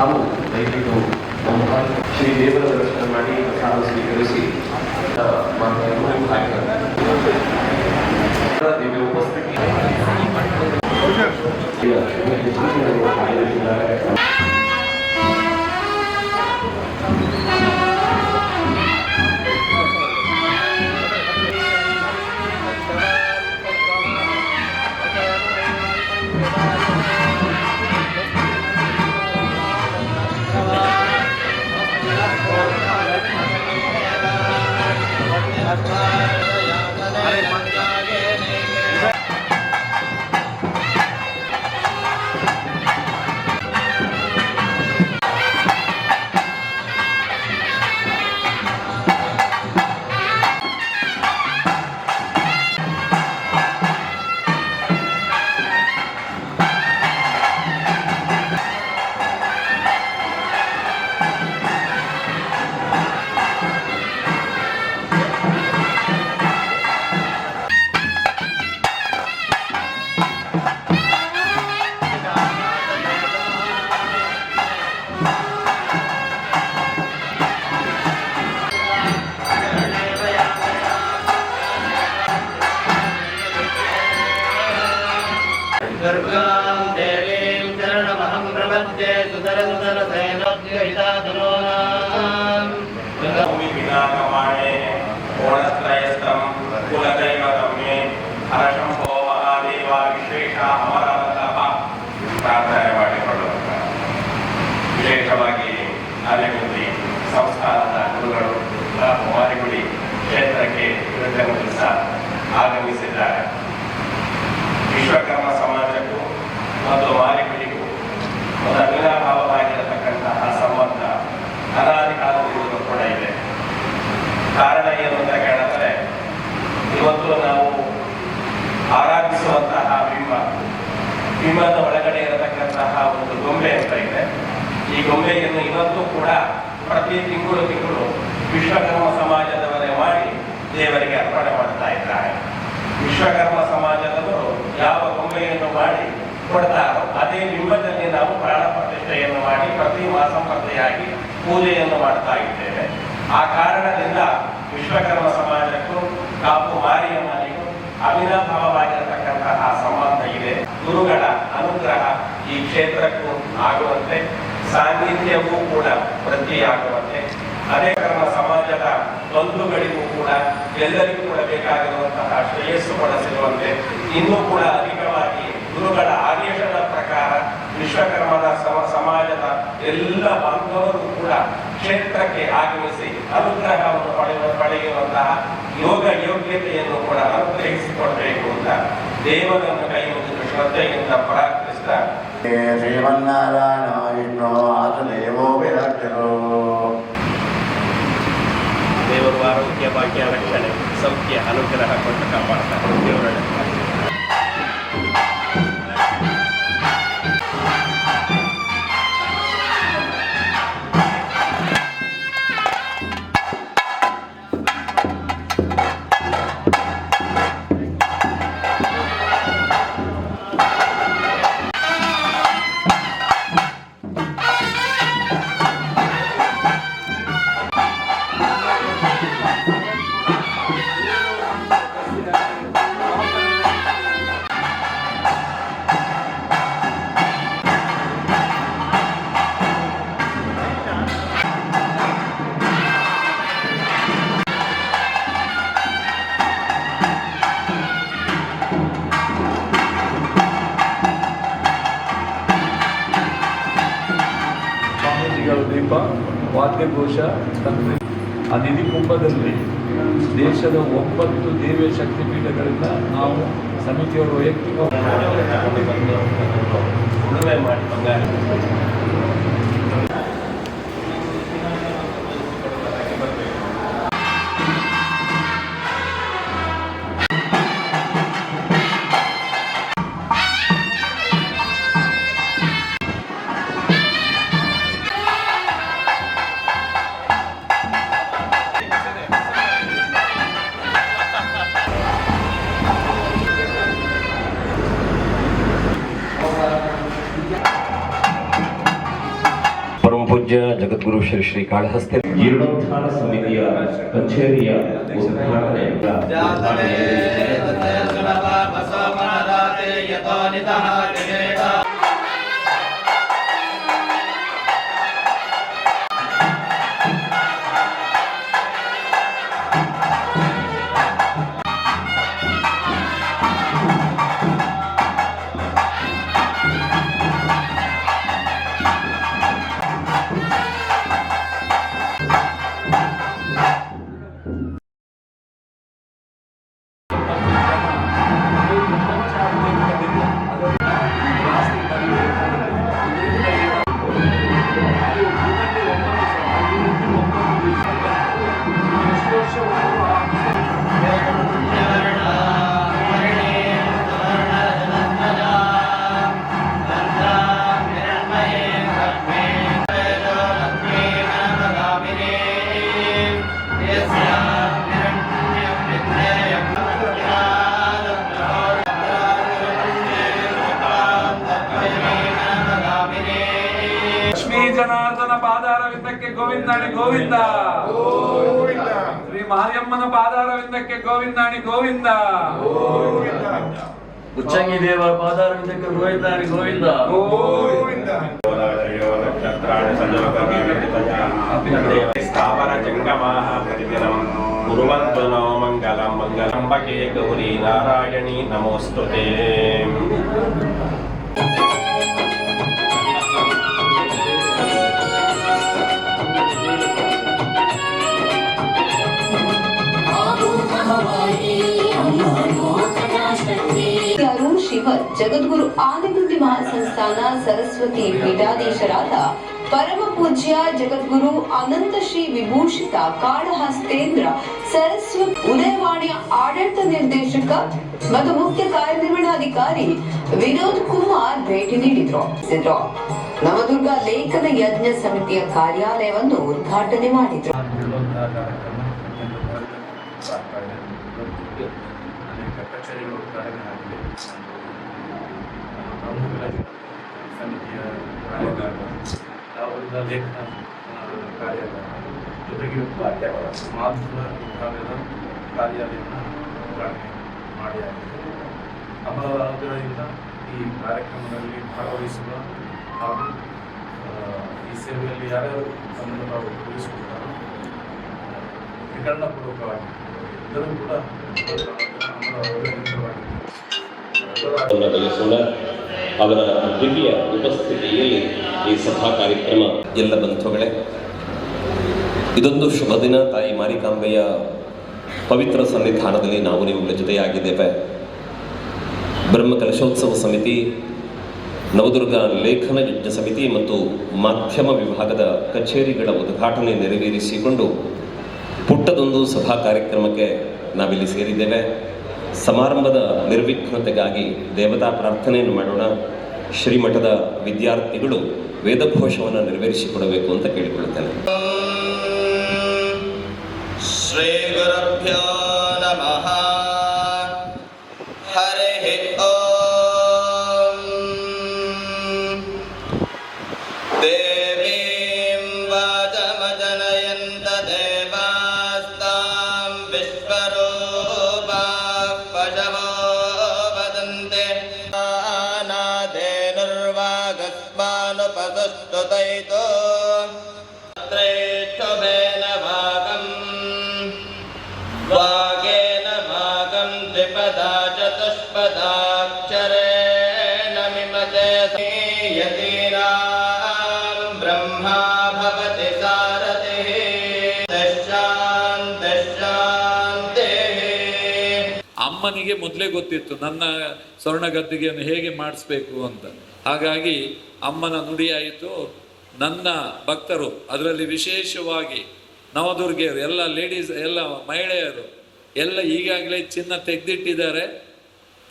ತಾವು ದಯವಿಟ್ಟು ನಮ್ಮ ಆಗಮಿಸಿದ್ದಾರೆ ವಿಶ್ವಕರ್ಮ ಸಮಾಜಕ್ಕೂ ಮತ್ತು ಮಾರಿಗುಡಿಗೂ ಒಂದು ಅವಿನಾಭಾವವಾಗಿರತಕ್ಕಂತಹ ಸಂಬಂಧ ಅನಾದಿ ಕಾಲದಿಂದಲೂ ಕೂಡ ಇದೆ ಕಾರಣ ಏನು ಅಂತ ಕೇಳಿದ್ರೆ ಇವತ್ತು ನಾವು ಆರಾಧಿಸುವಂತಹ ಬಿಂಬ ಬಿಂಬದ ಒಳಗಡೆ ಇರತಕ್ಕಂತಹ ಒಂದು ಗೊಂಬೆ ಅಂತ ಇದೆ ಈ ಗೊಂಬೆಯನ್ನು ಇವತ್ತು ಕೂಡ ಪ್ರತಿ ತಿಂಗಳು ತಿಂಗಳು ವಿಶ್ವಕರ್ಮ ಸಮಾಜದವರೇ ಮಾಡಿ ದೇವರಿಗೆ ಅರ್ಪಣೆ ಮಾಡ್ತಾ ಇದ್ದಾರೆ ವಿಶ್ವಕರ್ಮ ಸಮಾಜದವರು ಯಾವ ಗೊಂಬೆಯನ್ನು ಮಾಡಿ ಕೊಡ್ತಾರೋ ಅದೇ ಬಿಂಬದಲ್ಲಿ ನಾವು ಪ್ರಾಣ ಪ್ರತಿಷ್ಠೆಯನ್ನು ಮಾಡಿ ಪ್ರತಿ ಮಾಸಂಪರ್ತೆಯಾಗಿ ಪೂಜೆಯನ್ನು ಮಾಡ್ತಾ ಇದ್ದೇವೆ. ಆ ಕಾರಣದಿಂದ ವಿಶ್ವಕರ್ಮ ಸಮಾಜಕ್ಕೂ ಕಾಪು ಮಾರಿಯಮ್ಮನಿಗೂ ಅವಿನಾಭಾವವಾಗಿರತಕ್ಕಂತಹ ಸಂಬಂಧ ಇದೆ. ಗುರುಗಳ ಅನುಗ್ರಹ ಈ ಕ್ಷೇತ್ರಕ್ಕೂ ಆಗುವಂತೆ ಸಾನ್ನಿಧ್ಯವೂ ಕೂಡ ವೃದ್ಧಿಯಾಗುವಂತೆ ಅದೇ ಕರ್ಮ ಸಮಾಜದ ಬಂಧುಗಳಿಗೂ ಕೂಡ ಎಲ್ಲರಿಗೂ ಕೂಡ ಬೇಕಾಗಿರುವಂತಹ ಶ್ರೇಯಸ್ಸು ಕೂಡ ಸಿಗುವಂತೆ ಇನ್ನೂ ಕೂಡ ಅಧಿಕವಾಗಿ ಗುರುಗಳ ಆದೇಶದ ಪ್ರಕಾರ ವಿಶ್ವಕರ್ಮದ ಸಮ- ಸಮಾಜದ ಎಲ್ಲ ಬಾಂಧವರು ಕೂಡ ಕ್ಷೇತ್ರಕ್ಕೆ ಆಗಮಿಸಿ ಅನುಗ್ರಹವನ್ನು ಪಡೆಯುವ ಪಡೆಯುವಂತಹ ಯೋಗ ಯೋಗ್ಯತೆಯನ್ನು ಕೂಡ ಅನುಗ್ರಹಿಸಿಕೊಡಬೇಕು ಅಂತ ದೇವರನ್ನು ಕೈ ಮುಗಿದು ಶ್ರದ್ಧೆಯಿಂದ ಪ್ರಾರ್ಥಿಸ್ತಾರೆ ಶ್ರೀಮನ್ನಾರಾಯಣ ವಿಷ್ಣು ಆತದೇವೋ ವಿರಕ್ಷರು ದೇವರು ಆರೋಗ್ಯ ಭಾಗ್ಯ ರಕ್ಷಣೆ ಸೌಖ್ಯ ಅನುಗ್ರಹ ಕೊಟ್ಟು ಕಾಪಾಡ್ತಾರೆ ದೇವರೊಳಗೆ ಆ ನಿಧಿ ಕುಂಭದಲ್ಲಿ ದೇಶದ ಒಂಬತ್ತು ದೇವಿಯ ಶಕ್ತಿಪೀಠಗಳಿಂದ ನಾವು ಸಮಿತಿಯವರು ವೈಯಕ್ತಿಕ ಮಾಡಿ ಬಂಗಾರ. ಪೂಜ್ಯ ಜಗದ್ಗುರು ಶ್ರೀ ಶ್ರೀ ಕಾಳಹಸ್ತಿ ಜೀರ್ಣೋದ್ಧಾರ ಸಮಿತಿಯ ಕಚೇರಿಯ ಉದ್ಘಾಟನೆ ಲಕ್ಷ್ಮೀ ಗೋವಿಂದಾಣಿ ಗೋವಿಂದ ಶ್ರೀ ಮಾರಿಯಮ್ಮನ ಪಾದಾರವಿಂದಕ್ಕೆ ಗೋವಿಂದಾಣಿ ಗೋವಿಂದ ಉಚ್ಚಂಗಿ ದೇವ ಪಾದಾರವಿಂದಕ್ಕೆ ಗೋವಿಂದಾನಿ ಗೋವಿಂದ ಸ್ಥಾವರ ಜಂಗಮಾಹ ಪ್ರತಿದಿನಂ ಕುರುವಂತು ನೋ ಮಂಗಲಂ ಮಂಗಲಂಬಕೆ ಗೌರಿ ನಾರಾಯಣಿ ನಮೋಸ್ತುತೆ ಯಾರು ಶಿವ ಜಗದ್ಗುರು ಆನೆಗುಂದಿ ಮಹಾಸಂಸ್ಥಾನ ಸರಸ್ವತಿ ಪೀಠಾಧೀಶರಾದ ಪರಮ ಪೂಜ್ಯ ಜಗದ್ಗುರು ಅನಂತ ಶ್ರೀ ವಿಭೂಷಿತ ಕಾಳಹಸ್ತೇಂದ್ರ ಸರಸ್ವತಿ ಉದಯವಾಣಿಯ ಆಡಳಿತ ನಿರ್ದೇಶಕ ಮತ್ತು ಮುಖ್ಯ ಕಾರ್ಯನಿರ್ವಹಣಾಧಿಕಾರಿ ವಿನೋದ್ ಕುಮಾರ್ ಭೇಟಿ ನೀಡಿದ್ರು. ನವದುರ್ಗ ಲೇಖನ ಯಜ್ಞ ಸಮಿತಿಯ ಕಾರ್ಯಾಲಯವನ್ನು ಉದ್ಘಾಟನೆ ಮಾಡಿದ್ರು ಅನೇಕ ಕಚೇರಿಗಳು ಉದ್ಘಾಟನೆ ಆಗಿದೆ ಪ್ರಮುಖ ಸಮಿತಿಯ ಕಾರ್ಯಾಗಾರ ಅವರಿಂದ ಲೇಖನ ಕಾರ್ಯಾಗಾರ ಜೊತೆಗೆ ಇವತ್ತು ಮಾತೃ ವಿಭಾಗದ ಕಾರ್ಯಾಲಯವನ್ನು ಉದ್ಘಾಟನೆ ಮಾಡಿ ಆಗಿದೆ ಈ ಕಾರ್ಯಕ್ರಮದಲ್ಲಿ ಭಾಗವಹಿಸುವ ಹಾಗೂ ಈ ಸೇವೆಯಲ್ಲಿ ಯಾರ್ಯಾರು ತಮ್ಮನ್ನು ತಾವು ತೊಡಗಿಸಿಕೊಳ್ತಾರೋ ವಿಕರಣಪೂರ್ವಕವಾಗಿ ಎಲ್ಲರೂ ಬಯಸೋಣ ಅವರ ದಿವ್ಯ ಉಪಸ್ಥಿತಿಯಲ್ಲಿ ಈ ಸಭಾ ಕಾರ್ಯಕ್ರಮ ಎಲ್ಲ ಬಂಧುಗಳೇ, ಇದೊಂದು ಶುಭ ದಿನ. ತಾಯಿ ಮಾರಿಕಾಂಬೆಯ ಪವಿತ್ರ ಸನ್ನಿಧಾನದಲ್ಲಿ ನಾವು ನಿಮ್ಮ ಜೊತೆಯಾಗಿದ್ದೇವೆ. ಬ್ರಹ್ಮ ಕಲಶೋತ್ಸವ ಸಮಿತಿ, ನವದುರ್ಗ ಲೇಖನ ಯಜ್ಞ ಸಮಿತಿ ಮತ್ತು ಮಾಧ್ಯಮ ವಿಭಾಗದ ಕಚೇರಿಗಳ ಉದ್ಘಾಟನೆ ನೆರವೇರಿಸಿಕೊಂಡು ಪುಟ್ಟದೊಂದು ಸಭಾ ಕಾರ್ಯಕ್ರಮಕ್ಕೆ ನಾವಿಲ್ಲಿ ಸೇರಿದ್ದೇವೆ. ಸಮಾರಂಭದ ನಿರ್ವಿಘ್ನತೆಗಾಗಿ ದೇವತಾ ಪ್ರಾರ್ಥನೆಯನ್ನು ಮಾಡೋಣ. ಶ್ರೀಮಠದ ವಿದ್ಯಾರ್ಥಿಗಳು ವೇದಘೋಷವನ್ನು ನೆರವೇರಿಸಿಕೊಡಬೇಕು ಅಂತ ಕೇಳಿಕೊಳ್ಳುತ್ತೇನೆ. ಶ್ರೀ ಅಮ್ಮನಿಗೆ ಮೊದಲೇ ಗೊತ್ತಿತ್ತು ನನ್ನ ಸ್ವರ್ಣ ಗದ್ದಿಗೆಯನ್ನು ಹೇಗೆ ಮಾಡಿಸ್ಬೇಕು ಅಂತ. ಹಾಗಾಗಿ ಅಮ್ಮನ ನುಡಿಯಾಯಿತು ನನ್ನ ಭಕ್ತರು, ಅದರಲ್ಲಿ ವಿಶೇಷವಾಗಿ ನವದುರ್ಗಿಯರು, ಎಲ್ಲ ಲೇಡೀಸ್ ಎಲ್ಲ ಮಹಿಳೆಯರು, ಎಲ್ಲ ಈಗಾಗಲೇ ಚಿನ್ನ ತೆಗೆದಿಟ್ಟಿದ್ದಾರೆ.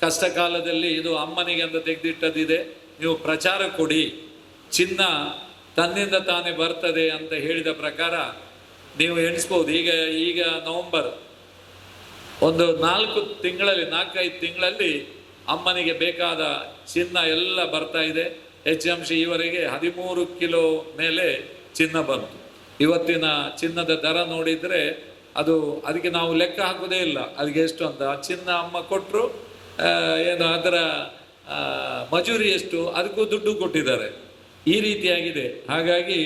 ಕಷ್ಟ ಕಾಲದಲ್ಲಿ ಇದು ಅಮ್ಮನಿಗೆ ಅಂತ ತೆಗೆದಿಟ್ಟದಿದೆ ನೀವು ಪ್ರಚಾರ ಕೊಡಿ. ಚಿನ್ನ ತನ್ನಿಂದ ತಾನೇ ಬರ್ತದೆ ಅಂತ ಹೇಳಿದ ಪ್ರಕಾರ ನೀವು ಎಣಿಸ್ಬೋದು. ಈಗ ಈಗ ನವಂಬರ್ ಒಂದು ನಾಲ್ಕು ತಿಂಗಳಲ್ಲಿ, ನಾಲ್ಕೈದು ತಿಂಗಳಲ್ಲಿ ಅಮ್ಮನಿಗೆ ಬೇಕಾದ ಚಿನ್ನ ಎಲ್ಲ ಬರ್ತಾ ಇದೆ. ಎಚ್ ಎಂ ಸಿ ಈವರೆಗೆ ಹದಿಮೂರು ಕಿಲೋ ಮೇಲೆ ಚಿನ್ನ ಬಂತು. ಇವತ್ತಿನ ಚಿನ್ನದ ದರ ನೋಡಿದರೆ ಅದು ಅದಕ್ಕೆ ನಾವು ಲೆಕ್ಕ ಹಾಕೋದೇ ಇಲ್ಲ. ಅದಕ್ಕೆ ಎಷ್ಟು ಅಂತ ಚಿನ್ನ ಅಮ್ಮ ಕೊಟ್ಟರು ಏನು ಅದರ ಮಜೂರಿ ಎಷ್ಟು, ಅದಕ್ಕೂ ದುಡ್ಡು ಕೊಟ್ಟಿದ್ದಾರೆ. ಈ ರೀತಿಯಾಗಿದೆ. ಹಾಗಾಗಿ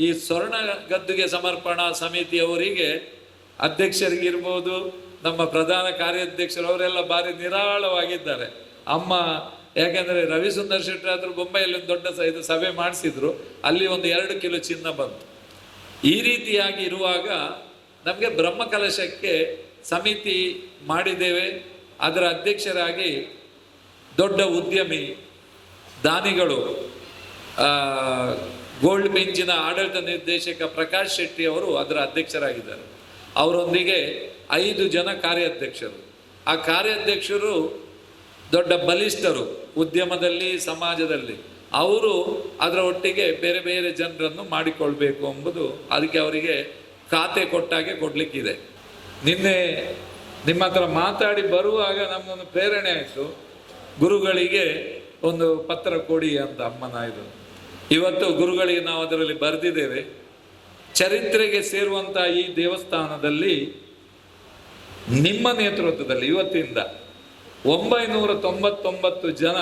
ಈ ಸ್ವರ್ಣ ಗದ್ದುಗೆ ಸಮರ್ಪಣಾ ಸಮಿತಿಯವರಿಗೆ ಅಧ್ಯಕ್ಷರಿಗಿರ್ಬೋದು ನಮ್ಮ ಪ್ರಧಾನ ಕಾರ್ಯಾಧ್ಯಕ್ಷರು ಅವರೆಲ್ಲ ಭಾರಿ ನಿರಾಳವಾಗಿದ್ದಾರೆ. ಅಮ್ಮ ಯಾಕೆಂದರೆ ರವಿಸುಂದರ್ ಶೆಟ್ಟರ್ ಆದರೂ ಬೊಂಬೈಯಲ್ಲಿ ಒಂದು ದೊಡ್ಡ ಇದು ಸಭೆ ಮಾಡಿಸಿದ್ರು, ಅಲ್ಲಿ ಒಂದು ಎರಡು ಕಿಲೋ ಚಿನ್ನ ಬಂತು. ಈ ರೀತಿಯಾಗಿ ಇರುವಾಗ ನಮಗೆ ಬ್ರಹ್ಮಕಲಶಕ್ಕೆ ಸಮಿತಿ ಮಾಡಿದ್ದೇವೆ. ಅದರ ಅಧ್ಯಕ್ಷರಾಗಿ ದೊಡ್ಡ ಉದ್ಯಮಿ, ದಾನಿಗಳು ಗೋಲ್ಡ್ ಬೆಂಚಿನ ಆಡಳಿತ ನಿರ್ದೇಶಕ ಪ್ರಕಾಶ್ ಶೆಟ್ಟಿ ಅವರು ಅದರ ಅಧ್ಯಕ್ಷರಾಗಿದ್ದಾರೆ. ಅವರೊಂದಿಗೆ ಐದು ಜನ ಕಾರ್ಯಾಧ್ಯಕ್ಷರು. ಆ ಕಾರ್ಯಾಧ್ಯಕ್ಷರು ದೊಡ್ಡ ಬಲಿಷ್ಠರು. ಉದ್ಯಮದಲ್ಲಿ, ಸಮಾಜದಲ್ಲಿ ಅವರು ಅದರ ಒಟ್ಟಿಗೆ ಬೇರೆ ಬೇರೆ ಜನರನ್ನು ಮಾಡಿಕೊಳ್ಬೇಕು ಎಂಬುದು ಅದಕ್ಕೆ ಅವರಿಗೆ ಖಾತೆ ಕೊಟ್ಟಾಗೆ ಕೊಡಲಿಕ್ಕಿದೆ. ನಿನ್ನೆ ನಿಮ್ಮ ಹತ್ರ ಮಾತಾಡಿ ಬರುವಾಗ ನಮ್ಮನ್ನು ಪ್ರೇರಣೆ ಆಯಿತು. ಗುರುಗಳಿಗೆ ಒಂದು ಪತ್ರ ಕೊಡಿ ಅಂತ ಅಮ್ಮನ ಇದು. ಇವತ್ತು ಗುರುಗಳಿಗೆ ನಾವು ಅದರಲ್ಲಿ ಬರೆದಿದ್ದೇವೆ. ಚರಿತ್ರೆಗೆ ಸೇರುವಂತಹ ಈ ದೇವಸ್ಥಾನದಲ್ಲಿ ನಿಮ್ಮ ನೇತೃತ್ವದಲ್ಲಿ ಇವತ್ತಿಂದ ಒಂಬೈನೂರ ತೊಂಬತ್ತೊಂಬತ್ತು ಜನ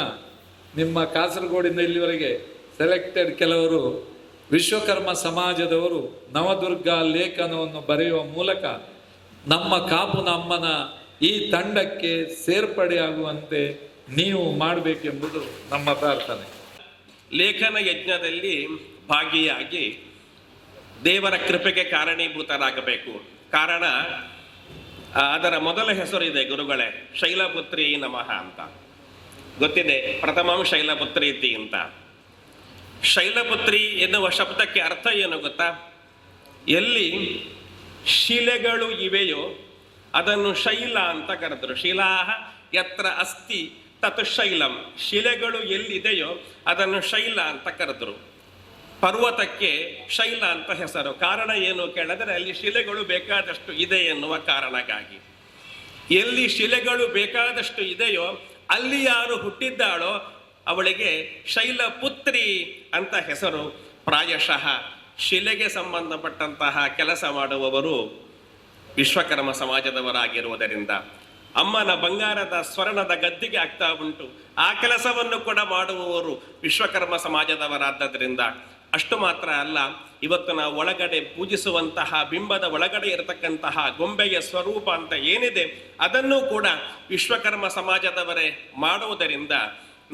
ನಿಮ್ಮ ಕಾಸರಗೋಡಿಂದ ಇಲ್ಲಿವರೆಗೆ ಸೆಲೆಕ್ಟೆಡ್ ಕೆಲವರು ವಿಶ್ವಕರ್ಮ ಸಮಾಜದವರು ನವದುರ್ಗ ಲೇಖನವನ್ನು ಬರೆಯುವ ಮೂಲಕ ನಮ್ಮ ಕಾಪು ನಮ್ಮನ ಈ ತಂಡಕ್ಕೆ ಸೇರ್ಪಡೆಯಾಗುವಂತೆ ನೀವು ಮಾಡಬೇಕೆಂಬುದು ನಮ್ಮ ಪ್ರಾರ್ಥನೆ. ಲೇಖನ ಯಜ್ಞದಲ್ಲಿ ಭಾಗಿಯಾಗಿ ದೇವರ ಕೃಪೆಗೆ ಕಾರಣೀಭೂತರಾಗಬೇಕು. ಕಾರಣ ಅದರ ಮೊದಲ ಹೆಸರು ಇದೆ ಗುರುಗಳೇ, ಶೈಲಪುತ್ರಿ ನಮಃ ಅಂತ. ಗೊತ್ತಿದೆ, ಪ್ರಥಮಂ ಶೈಲಪುತ್ರಿ ಇತಿ ಅಂತ. ಶೈಲಪುತ್ರಿ ಎನ್ನುವ ಶಬ್ದಕ್ಕೆ ಅರ್ಥ ಏನು ಗೊತ್ತಾ? ಎಲ್ಲಿ ಶಿಲೆಗಳು ಇವೆಯೋ, ಅದನ್ನು ಶೈಲ ಅಂತ ಕರೆದರು. ಶಿಲಾಹ ಯತ್ರ ಅಸ್ತಿ, ತತ್ ಶೈಲಂ. ಶಿಲೆಗಳು ಎಲ್ಲಿದೆಯೋ, ಅದನ್ನು ಶೈಲ ಅಂತ ಕರೆದರು. ಪರ್ವತಕ್ಕೆ ಶೈಲ ಅಂತ ಹೆಸರು. ಕಾರಣ ಏನು ಕೇಳಿದರೆ, ಅಲ್ಲಿ ಶಿಲೆಗಳು ಬೇಕಾದಷ್ಟು ಇದೆ ಎನ್ನುವ ಕಾರಣಕ್ಕಾಗಿ. ಎಲ್ಲಿ ಶಿಲೆಗಳು ಬೇಕಾದಷ್ಟು ಇದೆಯೋ, ಅಲ್ಲಿ ಯಾರು ಹುಟ್ಟಿದ್ದಾಳೋ, ಅವಳಿಗೆ ಶೈಲ ಪುತ್ರಿ ಅಂತ ಹೆಸರು. ಪ್ರಾಯಶಃ ಶಿಲೆಗೆ ಸಂಬಂಧಪಟ್ಟಂತಹ ಕೆಲಸ ಮಾಡುವವರು ವಿಶ್ವಕರ್ಮ ಸಮಾಜದವರಾಗಿರುವುದರಿಂದ. ಅಮ್ಮನ ಬಂಗಾರದ ಸ್ವರ್ಣದ ಗದ್ದಿಗೆ ಆಗ್ತಾ ಉಂಟು. ಆ ಕೆಲಸವನ್ನು ಕೂಡ ಮಾಡುವವರು ವಿಶ್ವಕರ್ಮ ಸಮಾಜದವರಾದ್ದರಿಂದ. ಅಷ್ಟು ಮಾತ್ರ ಅಲ್ಲ, ಇವತ್ತು ನಾವು ಒಳಗಡೆ ಪೂಜಿಸುವಂತಹ, ಬಿಂಬದ ಒಳಗಡೆ ಇರತಕ್ಕಂತಹ ಗೊಂಬೆಯ ಸ್ವರೂಪ ಅಂತ ಏನಿದೆ, ಅದನ್ನು ಕೂಡ ವಿಶ್ವಕರ್ಮ ಸಮಾಜದವರೇ ಮಾಡುವುದರಿಂದ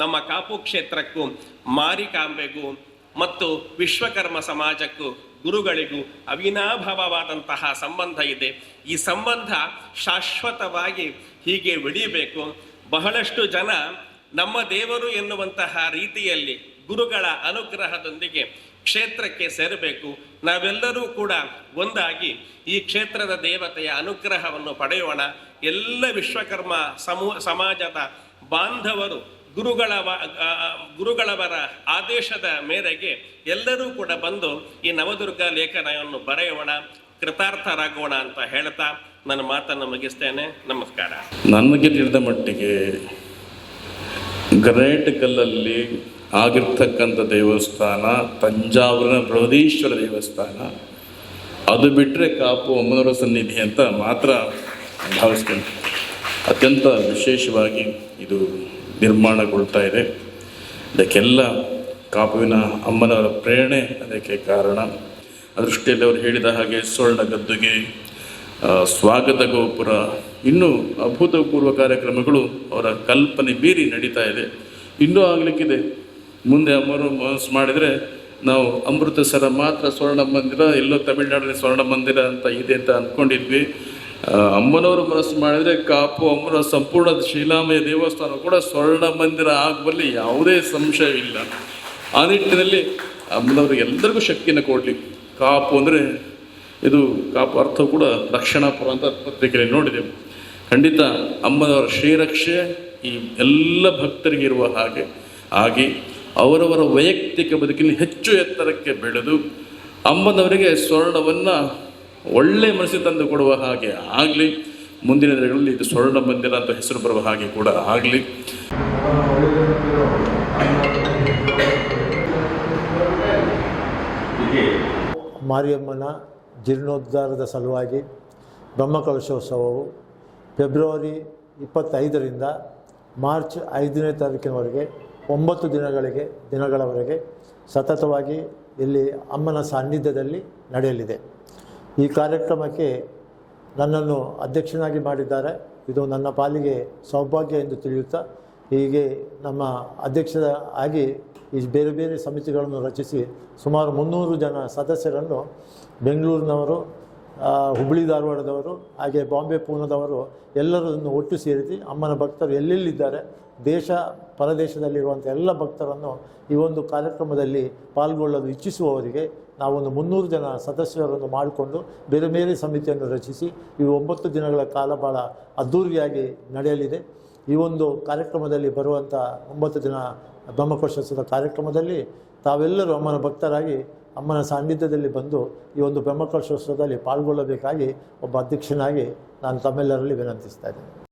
ನಮ್ಮ ಕಾಪು ಕ್ಷೇತ್ರಕ್ಕೂ, ಮಾರಿಕಾಂಬೆಗೂ ಮತ್ತು ವಿಶ್ವಕರ್ಮ ಸಮಾಜಕ್ಕೂ, ಗುರುಗಳಿಗೂ ಅವಿನಾಭಾವವಾದಂತಹ ಸಂಬಂಧ ಇದೆ. ಈ ಸಂಬಂಧ ಶಾಶ್ವತವಾಗಿ ಹೀಗೆ ಬೆಳೀಬೇಕು ಬಹಳಷ್ಟು ಜನ ನಮ್ಮ ದೇವರು ಎನ್ನುವಂತಹ ರೀತಿಯಲ್ಲಿ ಗುರುಗಳ ಅನುಗ್ರಹದೊಂದಿಗೆ ಕ್ಷೇತ್ರಕ್ಕೆ ಸೇರಬೇಕು. ನಾವೆಲ್ಲರೂ ಕೂಡ ಒಂದಾಗಿ ಈ ಕ್ಷೇತ್ರದ ದೇವತೆಯ ಅನುಗ್ರಹವನ್ನು ಪಡೆಯೋಣ. ಎಲ್ಲ ವಿಶ್ವಕರ್ಮ ಸಮೂಹ ಸಮಾಜದ ಬಾಂಧವರು ಗುರುಗಳ ಗುರುಗಳವರ ಆದೇಶದ ಮೇರೆಗೆ ಎಲ್ಲರೂ ಕೂಡ ಬಂದು ಈ ನವದುರ್ಗ ಲೇಖನವನ್ನು ಬರೆಯೋಣ. ಕೃತಾರ್ಥರಾಗೋಣ ಅಂತ ಹೇಳ್ತಾ ನನ್ನ ಮಾತನ್ನು ಮುಗಿಸ್ತೇನೆ. ನಮಸ್ಕಾರ. ನನಗೆ ತಿಳಿದ ಮಟ್ಟಿಗೆ ಗ್ರೇಟ್ ಕಲ್ಲಲ್ಲಿ ಆಗಿರ್ತಕ್ಕಂಥ ದೇವಸ್ಥಾನ, ತಂಜಾವೂರಿನ ಬೃಹದೀಶ್ವರ ದೇವಸ್ಥಾನ. ಅದು ಬಿಟ್ಟರೆ ಕಾಪು ಅಮ್ಮನವರ ಸನ್ನಿಧಿ ಅಂತ ಮಾತ್ರ ಭಾವಿಸ್ತೇನೆ. ಅತ್ಯಂತ ವಿಶೇಷವಾಗಿ ಇದು ನಿರ್ಮಾಣಗೊಳ್ತಾ ಇದೆ. ಅದಕ್ಕೆಲ್ಲ ಕಾಪುವಿನ ಅಮ್ಮನವರ ಪ್ರೇರಣೆ ಅದಕ್ಕೆ ಕಾರಣ. ಅದೃಷ್ಟಿಯಲ್ಲಿ ದೃಷ್ಟಿಯಲ್ಲಿ ಅವರು ಹೇಳಿದ ಹಾಗೆ ಸುವರ್ಣ ಗದ್ದುಗೆ ಸ್ವಾಗತ ಗೋಪುರ ಇನ್ನೂ ಅಭೂತಪೂರ್ವ ಕಾರ್ಯಕ್ರಮಗಳು ಅವರ ಕಲ್ಪನೆ ಮೀರಿ ನಡೀತಾ ಇದೆ. ಇನ್ನೂ ಆಗಲಿಕ್ಕಿದೆ. ಮುಂದೆ ಅಮರು ಮನಸ್ಸು ಮಾಡಿದರೆ ನಾವು ಅಮೃತಸರ ಮಾತ್ರ ಸ್ವರ್ಣ ಮಂದಿರ, ಎಲ್ಲೋ ತಮಿಳುನಾಡಿನ ಸ್ವರ್ಣ ಮಂದಿರ ಅಂತ ಇದೆ ಅಂತ ಅಂದ್ಕೊಂಡಿದ್ವಿ ಅಮ್ಮನವರು ಮನಸ್ಸು ಮಾಡಿದರೆ ಕಾಪು ಅಮ್ಮನ ಸಂಪೂರ್ಣ ಶೀಲಾಮಯ ದೇವಸ್ಥಾನ ಕೂಡ ಸ್ವರ್ಣ ಮಂದಿರ ಆಗುವಲ್ಲಿ ಯಾವುದೇ ಸಂಶಯವಿಲ್ಲ. ಆ ನಿಟ್ಟಿನಲ್ಲಿ ಅಮ್ಮನವ್ರಿಗೆ ಎಲ್ಲರಿಗೂ ಶಕ್ತಿಯನ್ನು ಕೊಡಲಿ. ಕಾಪು ಅಂದರೆ ಇದು ಕಾಪು ಅರ್ಥ ಕೂಡ ರಕ್ಷಣಾಪುರ ಅಂತ ಪತ್ರಿಕೆಯಲ್ಲಿ ನೋಡಿದೆವು. ಖಂಡಿತ ಅಮ್ಮನವರ ಶ್ರೀರಕ್ಷೆ ಈ ಎಲ್ಲ ಭಕ್ತರಿಗೆ ಇರುವ ಹಾಗೆ ಆಗಿ ಅವರವರ ವೈಯಕ್ತಿಕ ಬದುಕಿನಲ್ಲಿ ಹೆಚ್ಚು ಎತ್ತರಕ್ಕೆ ಬೆಳೆದು ಅಮ್ಮನವರಿಗೆ ಸ್ವರ್ಣವನ್ನು ಒಳ್ಳೆ ಮನಸ್ಸಿಗೆ ತಂದು ಕೊಡುವ ಹಾಗೆ ಆಗಲಿ. ಮುಂದಿನ ದಿನಗಳಲ್ಲಿ ಇದು ಸ್ವರ್ಣ ಮಂದಿರ ಅಂತ ಹೆಸರು ಬರುವ ಹಾಗೆ ಕೂಡ ಆಗಲಿ. ಮಾರಿಯಮ್ಮನ ಜೀರ್ಣೋದ್ಧಾರದ ಸಲುವಾಗಿ ಬ್ರಹ್ಮಕಲಶೋತ್ಸವವು ಫೆಬ್ರವರಿ ಇಪ್ಪತ್ತೈದರಿಂದ ಮಾರ್ಚ್ ಐದನೇ ತಾರೀಕಿನವರೆಗೆ, ಒಂಬತ್ತು ದಿನಗಳಿಗೆ, ದಿನಗಳವರೆಗೆ ಸತತವಾಗಿ ಇಲ್ಲಿ ಅಮ್ಮನ ಸಾನ್ನಿಧ್ಯದಲ್ಲಿ ನಡೆಯಲಿದೆ. ಈ ಕಾರ್ಯಕ್ರಮಕ್ಕೆ ನನ್ನನ್ನು ಅಧ್ಯಕ್ಷನಾಗಿ ಮಾಡಿದ್ದಾರೆ. ಇದು ನನ್ನ ಪಾಲಿಗೆ ಸೌಭಾಗ್ಯ ಎಂದು ತಿಳಿಯುತ್ತಾ, ಹೀಗೆ ನಮ್ಮ ಅಧ್ಯಕ್ಷರ ಆಗಿ ಈ ಬೇರೆ ಬೇರೆ ಸಮಿತಿಗಳನ್ನು ರಚಿಸಿ ಸುಮಾರು ಮುನ್ನೂರು ಜನ ಸದಸ್ಯರನ್ನು ಬೆಂಗಳೂರಿನವರು ಹುಬ್ಬಳ್ಳಿ ಧಾರವಾಡದವರು, ಹಾಗೆ ಬಾಂಬೆ ಪೂನಾದವರು ಎಲ್ಲರನ್ನು ಒಟ್ಟು ಸೇರಿಸಿ ಅಮ್ಮನ ಭಕ್ತರು ಎಲ್ಲೆಲ್ಲಿದ್ದಾರೆ, ದೇಶ ಪರದೇಶದಲ್ಲಿರುವಂಥ ಎಲ್ಲ ಭಕ್ತರನ್ನು ಈ ಒಂದು ಕಾರ್ಯಕ್ರಮದಲ್ಲಿ ಪಾಲ್ಗೊಳ್ಳಲು ಇಚ್ಛಿಸುವವರಿಗೆ ನಾವೊಂದು ಮುನ್ನೂರು ಜನ ಸದಸ್ಯರನ್ನು ಮಾಡಿಕೊಂಡು ಬೇರೆ ಬೇರೆ ಸಮಿತಿಯನ್ನು ರಚಿಸಿ ಈ ಒಂಬತ್ತು ದಿನಗಳ ಕಾಲ ಭಾಳ ಅದ್ಧೂರಿಯಾಗಿ ನಡೆಯಲಿದೆ. ಈ ಒಂದು ಕಾರ್ಯಕ್ರಮದಲ್ಲಿ ಬರುವಂಥ ಒಂಬತ್ತು ದಿನ ಬ್ರಹ್ಮಕೋಶೋತ್ಸವದ ಕಾರ್ಯಕ್ರಮದಲ್ಲಿ ತಾವೆಲ್ಲರೂ ಅಮ್ಮನ ಭಕ್ತರಾಗಿ ಅಮ್ಮನ ಸಾನ್ನಿಧ್ಯದಲ್ಲಿ ಬಂದು ಈ ಒಂದು ಬ್ರಹ್ಮಕಲಶೋತ್ಸವದಲ್ಲಿ ಪಾಲ್ಗೊಳ್ಳಬೇಕಾಗಿ ಒಬ್ಬ ಅಧ್ಯಕ್ಷನಾಗಿ ನಾನು ತಮ್ಮೆಲ್ಲರಲ್ಲಿ ವಿನಂತಿಸ್ತಾ ಇದ್ದೇನೆ.